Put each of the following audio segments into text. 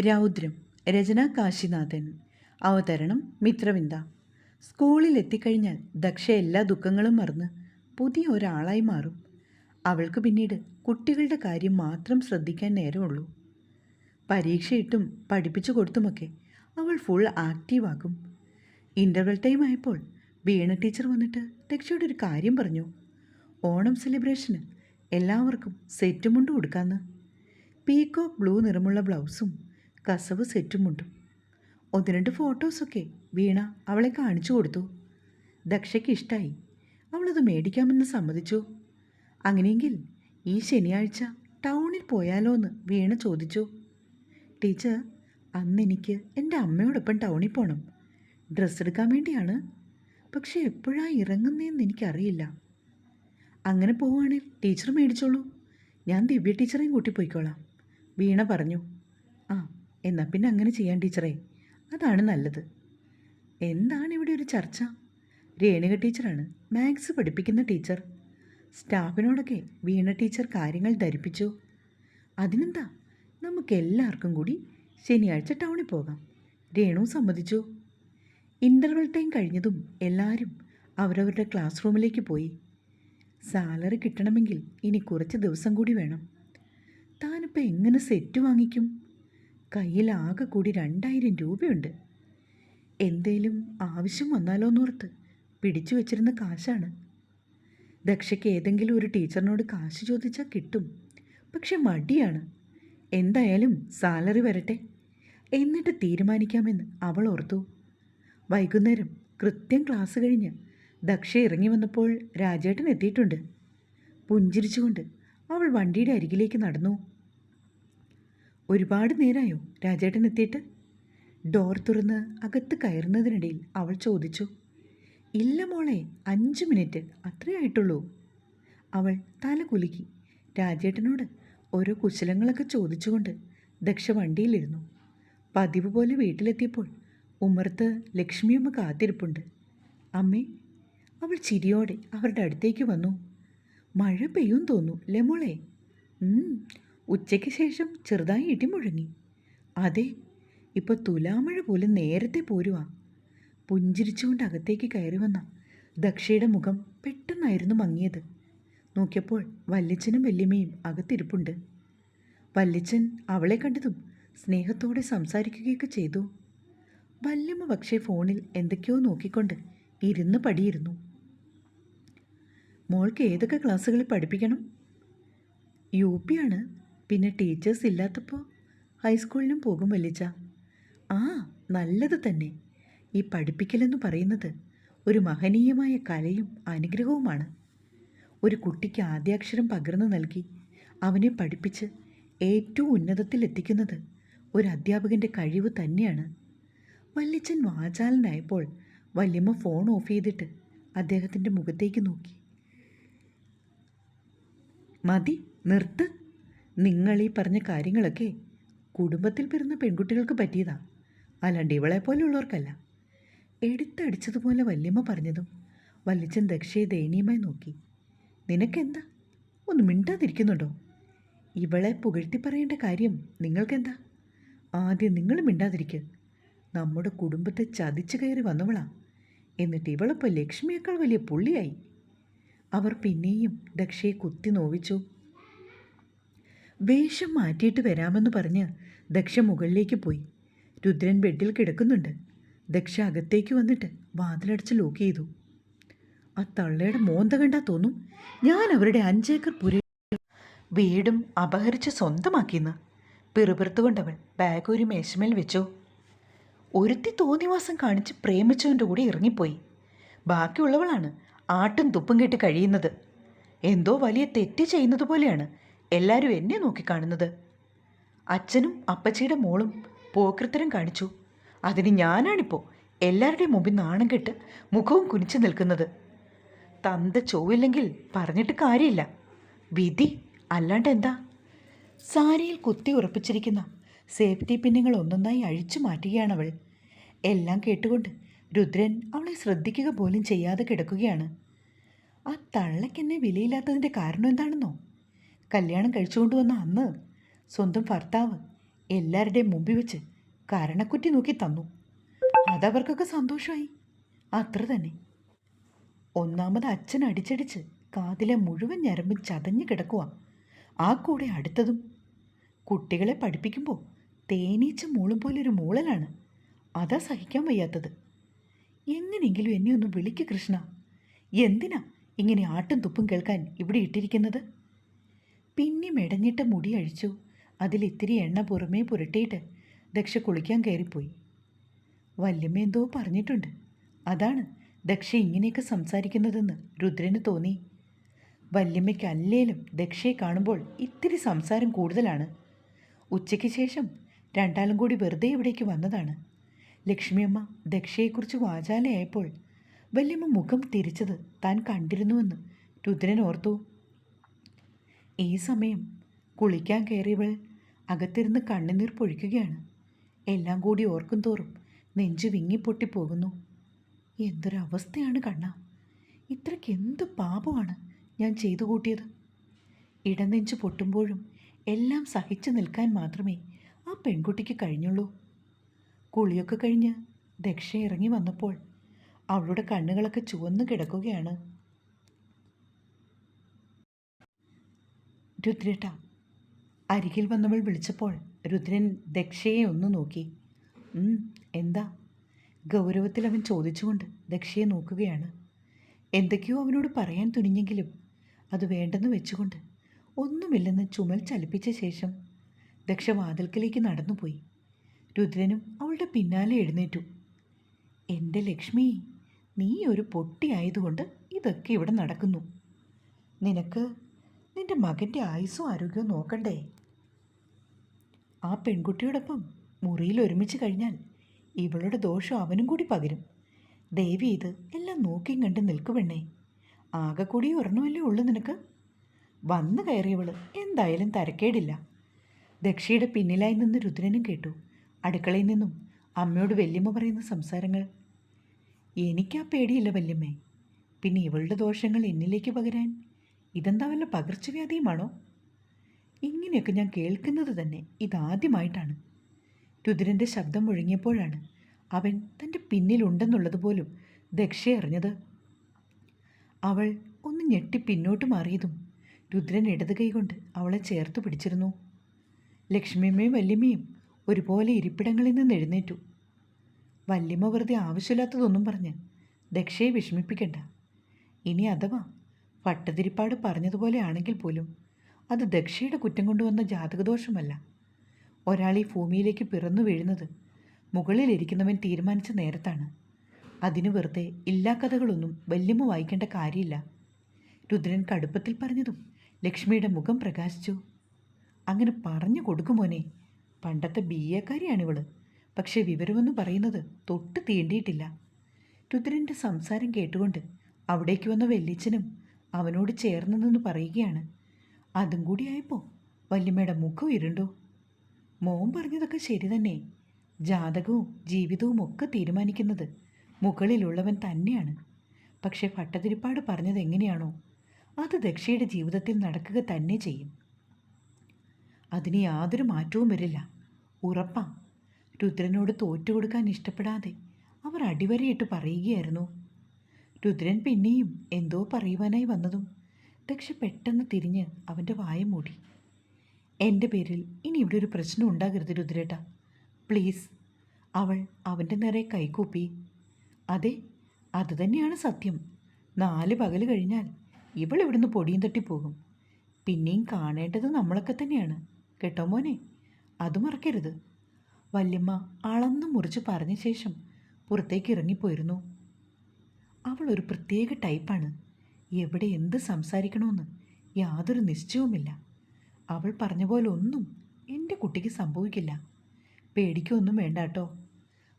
രൗദ്രം രചന കാശിനാഥൻ. അവതരണം മിത്രവിന്ദ. സ്കൂളിൽ എത്തിക്കഴിഞ്ഞാൽ ദക്ഷ എല്ലാ ദുഃഖങ്ങളും മറന്ന് പുതിയ ഒരാളായി മാറും. അവൾക്ക് പിന്നീട് കുട്ടികളുടെ കാര്യം മാത്രം ശ്രദ്ധിക്കാൻ നേരമുള്ളൂ. പരീക്ഷയിട്ടും പഠിപ്പിച്ചു കൊടുത്തുമൊക്കെ അവൾ ഫുൾ ആക്റ്റീവാകും ഇന്റർവെൽ ടൈം ആയപ്പോൾ വീണ ടീച്ചർ വന്നിട്ട് ദക്ഷയുടെ ഒരു കാര്യം പറഞ്ഞു. ഓണം സെലിബ്രേഷന് എല്ലാവർക്കും സെറ്റ് മുണ്ട് കൊടുക്കാമെന്ന് പീക്കോക്ക് ബ്ലൂ നിറമുള്ള ബ്ലൗസും കസവ് സെറ്റും മുണ്ടും ഒന്ന് രണ്ട് ഫോട്ടോസൊക്കെ വീണ അവളെ കാണിച്ചു കൊടുത്തു. ദക്ഷയ്ക്ക് ഇഷ്ടമായി അവളത് മേടിക്കാമെന്ന് സമ്മതിച്ചു. അങ്ങനെയെങ്കിൽ ഈ ശനിയാഴ്ച ടൗണിൽ പോയാലോ എന്ന് വീണ ചോദിച്ചു. ടീച്ചർ അന്ന് എനിക്ക് എന്റെ അമ്മയോടൊപ്പം ടൗണിൽ പോകണം ഡ്രസ്സ് എടുക്കാൻ വേണ്ടിയാണ്. പക്ഷെ എപ്പോഴാണ് ഇറങ്ങുന്നതെന്ന് എനിക്കറിയില്ല. അങ്ങനെ പോവുകയാണെങ്കിൽ ടീച്ചർ മേടിച്ചോളൂ. ഞാൻ ദിവ്യ ടീച്ചറേയും കൂട്ടി പോയിക്കോളാം. വീണ പറഞ്ഞു. ആ എന്നാൽ പിന്നെ അങ്ങനെ ചെയ്യാൻ ടീച്ചറേ. അതാണ് നല്ലത്. എന്താണ് ഇവിടെ ഒരു ചർച്ച? രേണുക ടീച്ചറാണ് മാത്സ് പഠിപ്പിക്കുന്ന ടീച്ചർ. സ്റ്റാഫിനോടൊക്കെ വീണ ടീച്ചർ കാര്യങ്ങൾ ധരിപ്പിച്ചു. അതിനെന്താ? നമുക്ക് എല്ലാവർക്കും കൂടി ശനിയാഴ്ച ടൗണിൽ പോകാം. രേണു സമ്മതിച്ചു. ഇന്റർവെൽ ടൈം കഴിഞ്ഞതും എല്ലാവരും അവരവരുടെ ക്ലാസ് റൂമിലേക്ക് പോയി. സാലറി കിട്ടണമെങ്കിൽ ഇനി കുറച്ച് ദിവസം കൂടി വേണം. താനിപ്പോൾ എങ്ങനെ സെറ്റ് വാങ്ങിക്കും? കയ്യിൽ ആകെ കൂടി രണ്ടായിരം രൂപയുണ്ട്. എന്തേലും ആവശ്യം വന്നാലോ എന്നോർത്ത് പിടിച്ചു വച്ചിരുന്ന കാശാണ്. ദക്ഷയ്ക്ക് ഏതെങ്കിലും ഒരു ടീച്ചറിനോട് കാശ് ചോദിച്ചാൽ കിട്ടും. പക്ഷെ മടിയാണ്. എന്തായാലും സാലറി വരട്ടെ. എന്നിട്ട് തീരുമാനിക്കാമെന്ന് അവൾ ഓർത്തു. വൈകുന്നേരം കൃത്യം ക്ലാസ് കഴിഞ്ഞ് ദക്ഷ ഇറങ്ങി വന്നപ്പോൾ രാജേട്ടൻ എത്തിയിട്ടുണ്ട്. പുഞ്ചിരിച്ചുകൊണ്ട് അവൾ വണ്ടിയുടെ അരികിലേക്ക് നടന്നു. ഒരുപാട് നേരായോ രാജേട്ടൻ എത്തിയിട്ട് ഡോർ തുറന്ന് അകത്ത് കയറുന്നതിനിടയിൽ അവൾ ചോദിച്ചു ഇല്ല മോളെ അഞ്ച് മിനിറ്റ് അത്രേ ആയിട്ടുള്ളൂ. അവൾ തല കുലുക്കി. രാജേട്ടനോട് ഓരോ കുശലങ്ങളൊക്കെ ചോദിച്ചുകൊണ്ട് ദക്ഷ വണ്ടിയിലിരുന്നു. പതിവ് പോലെ വീട്ടിലെത്തിയപ്പോൾ ഉമ്മർത്ത് ലക്ഷ്മിയമ്മ കാത്തിരിപ്പുണ്ട്. അമ്മേ അവൾ ചിരിയോടെ അവരുടെ അടുത്തേക്ക് വന്നു. മഴ പെയ്യും തോന്നു ലെ മോളെ? ഉച്ചയ്ക്ക് ശേഷം ചെറുതായി ഇടിമുഴങ്ങി അതെ ഇപ്പോൾ തുലാമഴ പോലെ നേരത്തെ പോരുവാ. പുഞ്ചിരിച്ചുകൊണ്ട് അകത്തേക്ക് കയറി വന്ന ദക്ഷയുടെ മുഖം പെട്ടെന്നായിരുന്നു മങ്ങിയത്. നോക്കിയപ്പോൾ വല്യച്ഛനും വല്യമ്മയും അകത്തിരിപ്പുണ്ട്. വല്യച്ഛൻ അവളെ കണ്ടതും സ്നേഹത്തോടെ സംസാരിക്കുകയൊക്കെ ചെയ്തു. വല്യമ്മ പക്ഷേ ഫോണിൽ എന്തൊക്കെയോ നോക്കിക്കൊണ്ട് ഇരുന്ന് പടിയിരുന്നു. മോൾക്ക് ഏതൊക്കെ ക്ലാസ്സുകളിൽ പഠിപ്പിക്കണം? യു ആണ്. പിന്നെ ടീച്ചേഴ്സ് ഇല്ലാത്തപ്പോൾ ഹൈസ്കൂളിലും പോകും വല്ലിച്ച ആ നല്ലത് തന്നെ. ഈ പഠിപ്പിക്കലെന്ന് പറയുന്നത് ഒരു മഹനീയമായ കലയും അനുഗ്രഹവുമാണ്. ഒരു കുട്ടിക്ക് ആദ്യാക്ഷരം പകർന്നു നൽകി അവനെ പഠിപ്പിച്ച് ഏറ്റവും ഉന്നതത്തിലെത്തിക്കുന്നത് ഒരു അധ്യാപകന്റെ കഴിവ് തന്നെയാണ്. വല്യച്ഛൻ വാചാലനായപ്പോൾ വല്യമ്മ ഫോൺ ഓഫ് ചെയ്തിട്ട് അദ്ദേഹത്തിന്റെ മുഖത്തേക്ക് നോക്കി. മതി നിർത്ത്. നിങ്ങൾ ഈ പറഞ്ഞ കാര്യങ്ങളൊക്കെ കുടുംബത്തിൽ പിറന്ന പെൺകുട്ടികൾക്ക് പറ്റിയതാ. അല്ലാണ്ട് ഇവളെ പോലെയുള്ളവർക്കല്ല എടുത്തടിച്ചതുപോലെ വല്യമ്മ പറഞ്ഞതും വല്യച്ഛൻ ദക്ഷയെ ദയനീയമായി നോക്കി. നിനക്കെന്താ? ഒന്ന് മിണ്ടാതിരിക്കുന്നുണ്ടോ? ഇവളെ പുകഴ്ത്തി പറയേണ്ട കാര്യം നിങ്ങൾക്കെന്താ? ആദ്യം നിങ്ങൾ മിണ്ടാതിരിക്കുക നമ്മുടെ കുടുംബത്തെ ചതിച്ചു കയറി വന്നവളാ. എന്നിട്ട് ഇവളിപ്പോൾ ലക്ഷ്മിയേക്കാൾ വലിയ പുള്ളിയായി. അവർ പിന്നെയും ദക്ഷയെ കുത്തി നോവിച്ചു. വേഷം മാറ്റിയിട്ട് വരാമെന്ന് പറഞ്ഞ് ദക്ഷ മുകളിലേക്ക് പോയി. രുദ്രൻ ബെഡിൽ കിടക്കുന്നുണ്ട്. ദക്ഷ അകത്തേക്ക് വന്നിട്ട് വാതിലടച്ച് ലോക്ക് ചെയ്തു. ആ തള്ളയുടെ മോന്ത കണ്ടാ തോന്നും. ഞാൻ അവരുടെ അഞ്ചേക്കർ പുര വീടും അപഹരിച്ച് സ്വന്തമാക്കിയെന്ന് പിറുപിറുത്തുകൊണ്ടവൾ ബാഗ് ഒരു മേശമേൽ വെച്ചു. ഒരുത്തി തോന്നിവാസം കാണിച്ച് പ്രേമിച്ചവന്റെ കൂടെ ഇറങ്ങിപ്പോയി. ബാക്കിയുള്ളവളാണ് ആട്ടും തുപ്പും കെട്ട് കഴിയുന്നത്. എന്തോ വലിയ തെറ്റ് ചെയ്യുന്നത് പോലെയാണ് എല്ലാവരും എന്നെ നോക്കിക്കാണുന്നത് അച്ഛനും അപ്പച്ചിയുടെ മോളും പോക്കൃത്തരം കാണിച്ചു. അതിന് ഞാനാണിപ്പോൾ എല്ലാവരുടെയും മുമ്പിൽ നാണം കെട്ട് മുഖവും കുനിച്ചു നിൽക്കുന്നത്. തന്ത ചോവില്ലെങ്കിൽ പറഞ്ഞിട്ട് കാര്യമില്ല. വിധി അല്ലാണ്ട് എന്താ? സാരിയിൽ കുത്തി ഉറപ്പിച്ചിരിക്കുന്ന സേഫ്റ്റി പിന്നുകൾ ഒന്നൊന്നായി അഴിച്ചു മാറ്റുകയാണവൾ എല്ലാം കേട്ടുകൊണ്ട് രുദ്രൻ അവളെ ശ്രദ്ധിക്കുക പോലും ചെയ്യാതെ കിടക്കുകയാണ്. ആ തള്ളയ്ക്കെന്നെ വിലയില്ലാത്തതിന്റെ കാരണം എന്താണെന്നോ? കല്യാണം കഴിച്ചുകൊണ്ട് വന്ന അന്ന് സ്വന്തം ഭർത്താവ് എല്ലാവരുടെയും മുമ്പിൽ വെച്ച് കരണക്കുറ്റി നോക്കി തന്നു. അതവർക്കൊക്കെ സന്തോഷമായി. അത്ര തന്നെ. ഒന്നാമത് അച്ഛൻ അടിച്ചടിച്ച് കാതിലെ മുഴുവൻ ഞരമ്പ് ചതഞ്ഞു കിടക്കുക ആ കൂടെ അടുത്തതും കുട്ടികളെ പഠിപ്പിക്കുമ്പോൾ തേനീച്ച മൂളും പോലെ ഒരു മൂളലാണ്. അതാ സഹിക്കാൻ വയ്യാത്തത്. എങ്ങനെയെങ്കിലും എന്നെ ഒന്ന് വിളിക്ക് കൃഷ്ണ. എന്തിനാ ഇങ്ങനെ ആട്ടും തുപ്പും കേൾക്കാൻ ഇവിടെ ഇട്ടിരിക്കുന്നത്? പിന്നെ മെടഞ്ഞിട്ട് മുടി അഴിച്ചു. അതിലിത്തിരി എണ്ണ പുറമേ പുരട്ടിയിട്ട് ദക്ഷ കുളിക്കാൻ കയറിപ്പോയി. വല്യമ്മ എന്തോ പറഞ്ഞിട്ടുണ്ട്. അതാണ് ദക്ഷ ഇങ്ങനെയൊക്കെ സംസാരിക്കുന്നതെന്ന് രുദ്രന് തോന്നി. വല്യമ്മയ്ക്ക് അല്ലേലും ദക്ഷയെ കാണുമ്പോൾ ഇത്തിരി സംസാരം കൂടുതലാണ്. ഉച്ചയ്ക്ക് ശേഷം രണ്ടാളും കൂടി വെറുതെ ഇവിടേക്ക് വന്നതാണ്. ലക്ഷ്മിയമ്മ ദക്ഷയെക്കുറിച്ച് വാചാലയായപ്പോൾ വല്യമ്മ മുഖം തിരിച്ചത് താൻ കണ്ടിരുന്നുവെന്ന് രുദ്രൻ ഓർത്തു. ഈ സമയം കുളിക്കാൻ കയറിയവൾ അകത്തിരുന്ന് കണ്ണുനീർ പൊഴിക്കുകയാണ്. എല്ലാം കൂടി ഓർക്കും തോറും നെഞ്ചു വിങ്ങിപ്പൊട്ടിപ്പോകുന്നു എന്തൊരവസ്ഥയാണ് കണ്ണ? ഇത്രയ്ക്ക് എന്ത് പാപമാണ് ഞാൻ ചെയ്തു കൂട്ടിയത്? ഇടനെഞ്ചു പൊട്ടുമ്പോഴും എല്ലാം സഹിച്ചു നിൽക്കാൻ മാത്രമേ ആ പെൺകുട്ടിക്ക് കഴിഞ്ഞുള്ളൂ. കുളിയൊക്കെ കഴിഞ്ഞ് ദക്ഷ ഇറങ്ങി വന്നപ്പോൾ അവളുടെ കണ്ണുകളൊക്കെ ചുവന്നു കിടക്കുകയാണ്. രുദ്രേട്ട അരികിൽ വന്നവൾ വിളിച്ചപ്പോൾ രുദ്രൻ ദക്ഷയെ ഒന്ന് നോക്കി. എന്താ? ഗൗരവത്തിൽ അവൻ ചോദിച്ചുകൊണ്ട് ദക്ഷയെ നോക്കുകയാണ്. എന്തൊക്കെയോ അവനോട് പറയാൻ തുനിഞ്ഞെങ്കിലും അത് വേണ്ടെന്ന് വെച്ചുകൊണ്ട് ഒന്നുമില്ലെന്ന് ചുമൽ ചലിപ്പിച്ച ശേഷം ദക്ഷ വാതിൽക്കലേക്ക് നടന്നുപോയി. രുദ്രനും അവളുടെ പിന്നാലെ എഴുന്നേറ്റു. എന്റെ ലക്ഷ്മി നീ ഒരു പൊട്ടിയായതുകൊണ്ട് ഇതൊക്കെ ഇവിടെ നടക്കുന്നു. നിനക്ക് നിന്റെ മകന്റെ ആയുസ്സും ആരോഗ്യവും നോക്കണ്ടേ? ആ പെൺകുട്ടിയോടൊപ്പം മുറിയിൽ ഒരുമിച്ച് കഴിഞ്ഞാൽ ഇവളുടെ ദോഷം അവനും കൂടി പകരും. ദേവി ഇത് എല്ലാം നോക്കിയും കണ്ട് നിൽക്കുവെണ്ണേ ആകെ കൂടി ഒരെണ്ണമല്ലേ ഉള്ളൂ നിനക്ക്? വന്നു കയറിയവൾ എന്തായാലും തരക്കേടില്ല. ദക്ഷയുടെ പിന്നിലായി നിന്ന് രുദ്രനും കേട്ടു. അടുക്കളയിൽ നിന്നും അമ്മയോട് വല്യമ്മ പറയുന്ന സംസാരങ്ങൾ. എനിക്കാ പേടിയില്ല വല്യമ്മേ. പിന്നെ ഇവളുടെ ദോഷങ്ങൾ എന്നിലേക്ക് പകരാൻ ഇതെന്താ വല്ല പകർച്ചവ്യാധിയുമാണോ ഇങ്ങനെയൊക്കെ ഞാൻ കേൾക്കുന്നത് തന്നെ ഇതാദ്യമായിട്ടാണ്. രുദ്രന്റെ ശബ്ദം മുഴങ്ങിയപ്പോഴാണ് അവൻ തന്റെ പിന്നിലുണ്ടെന്നുള്ളത് പോലും ദക്ഷ അറിഞ്ഞത്. അവൾ ഒന്ന് ഞെട്ടി പിന്നോട്ട് മാറിയതും രുദ്രൻ ഇടത് കൈകൊണ്ട് അവളെ ചേർത്ത് പിടിച്ചിരുന്നു. ലക്ഷ്മിയമ്മയും വല്യമ്മയും ഒരുപോലെ ഇരിപ്പിടങ്ങളിൽ നിന്ന് എഴുന്നേറ്റു. വല്യമ്മ വെറുതെ ആവശ്യമില്ലാത്തതൊന്നും പറഞ്ഞ് ദക്ഷയെ വിഷമിപ്പിക്കണ്ട. ഇനി അഥവാ പട്ടതിരിപ്പാട് പറഞ്ഞതുപോലെ ആണെങ്കിൽ പോലും അത് ദക്ഷയുടെ കുറ്റം കൊണ്ടുവന്ന ജാതകദോഷമല്ല. ഒരാൾ ഈ ഭൂമിയിലേക്ക് പിറന്നു വീഴുന്നത് മുകളിലിരിക്കുന്നവൻ തീരുമാനിച്ച നേരത്താണ്. അതിന് വെറുതെ ഇല്ലാ കഥകളൊന്നും വല്യമ്മ വായിക്കേണ്ട കാര്യമില്ല. രുദ്രൻ കടുപ്പത്തിൽ പറഞ്ഞതും ലക്ഷ്മിയുടെ മുഖം പ്രകാശിച്ചു. അങ്ങനെ പറഞ്ഞു കൊടുക്കുമോനെ പണ്ടത്തെ ബി എക്കാരിയാണിവൾ പക്ഷേ വിവരമെന്ന് പറയുന്നത് തൊട്ട് തീണ്ടിയിട്ടില്ല. രുദ്രന്റെ സംസാരം കേട്ടുകൊണ്ട് അവിടേക്ക് വന്ന വല്യച്ഛനും അവനോട് ചേർന്ന് നിന്ന് പറയുകയാണ്. അതും കൂടി ആയപ്പോൾ വല്യമ്മയുടെ മുഖം ഇരുണ്ടോ മോൻ പറഞ്ഞതൊക്കെ ശരി തന്നെ. ജാതകവും ജീവിതവും ഒക്കെ തീരുമാനിക്കുന്നത് മുകളിലുള്ളവൻ തന്നെയാണ്. പക്ഷേ ഭട്ടതിരിപ്പാട് പറഞ്ഞത് എങ്ങനെയാണോ അത് ദക്ഷയുടെ ജീവിതത്തിൽ നടക്കുക തന്നെ ചെയ്യും. അതിന് യാതൊരു മാറ്റവും വരില്ല. ഉറപ്പാ. രുദ്രനോട് തോറ്റുകൊടുക്കാൻ ഇഷ്ടപ്പെടാതെ അവർ അടിവരയിട്ട് പറയുകയായിരുന്നു. രുദ്രൻ പിന്നെയും എന്തോ പറയുവാനായി വന്നതും ദക്ഷ പെട്ടെന്ന് തിരിഞ്ഞ് അവന്റെ വായ മൂടി. എന്റെ പേരിൽ ഇനി ഇവിടെ ഒരു പ്രശ്നം ഉണ്ടാകരുത് രുദ്രേട്ട. പ്ലീസ്. അവൾ അവന്റെ നേരെ കൈകൂപ്പി. അതെ അതുതന്നെയാണ് സത്യം. നാല് പകൽ കഴിഞ്ഞാൽ ഇവൾ ഇവിടുന്ന് പൊടിയും തട്ടിപ്പോകും പിന്നെയും കാണേണ്ടത് നമ്മളൊക്കെ തന്നെയാണ്. കേട്ടോ മോനെ? അത് മറക്കരുത്. വല്യമ്മ അളന്ന് മുറിച്ച് പറഞ്ഞ ശേഷം പുറത്തേക്ക് ഇറങ്ങിപ്പോയിരുന്നു. അവൾ ഒരു പ്രത്യേക ടൈപ്പാണ്. എവിടെ എന്ത് സംസാരിക്കണമെന്ന് യാതൊരു നിശ്ചയവുമില്ല. അവൾ പറഞ്ഞ പോലെ ഒന്നും എന്റെ കുട്ടിക്ക് സംഭവിക്കില്ല. പേടിക്കൊന്നും വേണ്ട കേട്ടോ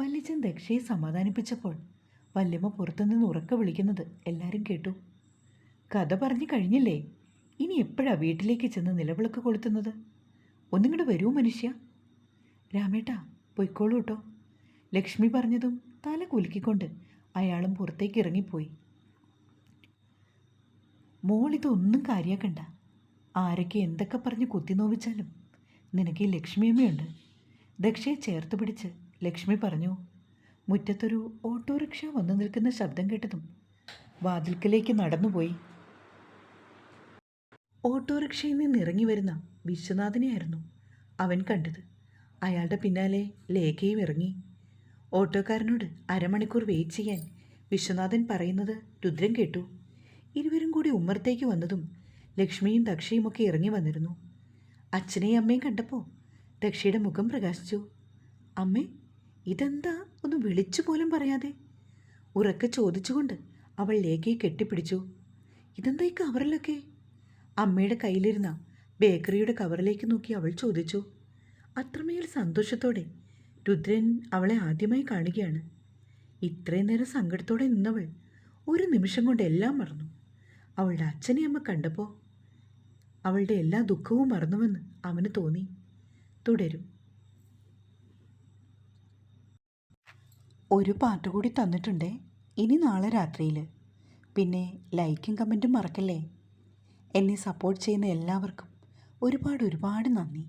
വല്യച്ഛൻ ദക്ഷയെ സമാധാനിപ്പിച്ചപ്പോൾ വല്യമ്മ പുറത്തുനിന്ന് ഉറക്ക വിളിക്കുന്നത് എല്ലാവരും കേട്ടു. കഥ പറഞ്ഞു കഴിഞ്ഞില്ലേ? ഇനി എപ്പോഴാണ് വീട്ടിലേക്ക് ചെന്ന് നിലവിളക്ക് കൊളുത്തുന്നത്? ഒന്നിങ്ങോട്ട് വരൂ മനുഷ്യ. രാമേട്ടാ പൊയ്ക്കോളൂ കേട്ടോ ലക്ഷ്മി പറഞ്ഞതും തല കുലുക്കിക്കൊണ്ട് അയാളും പുറത്തേക്ക് ഇറങ്ങിപ്പോയി. മോളിതൊന്നും കാര്യാക്കണ്ട. ആരൊക്കെ എന്തൊക്കെ പറഞ്ഞ് കുത്തി നോവിച്ചാലും നിനക്ക് ഈ ലക്ഷ്മിയമ്മയുണ്ട്. ദക്ഷയെ ചേർത്ത് പിടിച്ച് ലക്ഷ്മി പറഞ്ഞു മുറ്റത്തൊരു ഓട്ടോറിക്ഷ വന്നു നിൽക്കുന്ന ശബ്ദം കേട്ടതും വാതിൽക്കലേക്ക് നടന്നുപോയി. ഓട്ടോറിക്ഷയിൽ നിന്ന് ഇറങ്ങി വരുന്ന വിശ്വനാഥനെയായിരുന്നു അവൻ കണ്ടത്. അയാളുടെ പിന്നാലെ ലേഖയും ഇറങ്ങി. ഓട്ടോക്കാരനോട് അരമണിക്കൂർ വെയിറ്റ് ചെയ്യാൻ വിശ്വനാഥൻ പറയുന്നത് രുദ്രൻ കേട്ടു. ഇരുവരും കൂടി ഉമ്മറത്തേക്ക് വന്നതും ലക്ഷ്മിയും ദക്ഷയും ഒക്കെ ഇറങ്ങി വന്നിരുന്നു. അച്ഛനെയും അമ്മയും കണ്ടപ്പോൾ ദക്ഷയുടെ മുഖം പ്രകാശിച്ചു. അമ്മേ ഇതെന്താ? ഒന്ന് വിളിച്ചു പോലും പറയാതെ. ഉറക്കെ ചോദിച്ചുകൊണ്ട് അവൾ ലേഖയെ കെട്ടിപ്പിടിച്ചു. ഇതെന്താ ഈ കവറിലൊക്കെ? അമ്മയുടെ കയ്യിലിരുന്ന ബേക്കറിയുടെ കവറിലേക്ക് നോക്കി അവൾ ചോദിച്ചു. അത്രമേൽ സന്തോഷത്തോടെ രുദ്രൻ അവളെ ആദ്യമായി കാണുകയാണ്. ഇത്രയും നേരം സങ്കടത്തോടെ നിന്നവൾ ഒരു നിമിഷം കൊണ്ട് എല്ലാം മറന്നു. അവളുടെ അച്ഛനെ അമ്മ കണ്ടപ്പോൾ അവളുടെ എല്ലാ ദുഃഖവും മറന്നുവെന്ന് അവന് തോന്നി. തുടരും. ഒരു പാട്ട് കൂടി തന്നിട്ടുണ്ടേ. ഇനി നാളെ രാത്രിയിൽ പിന്നെ ലൈക്കും കമന്റും മറക്കല്ലേ? എന്നെ സപ്പോർട്ട് ചെയ്യുന്ന എല്ലാവർക്കും ഒരുപാട് ഒരുപാട് നന്ദി.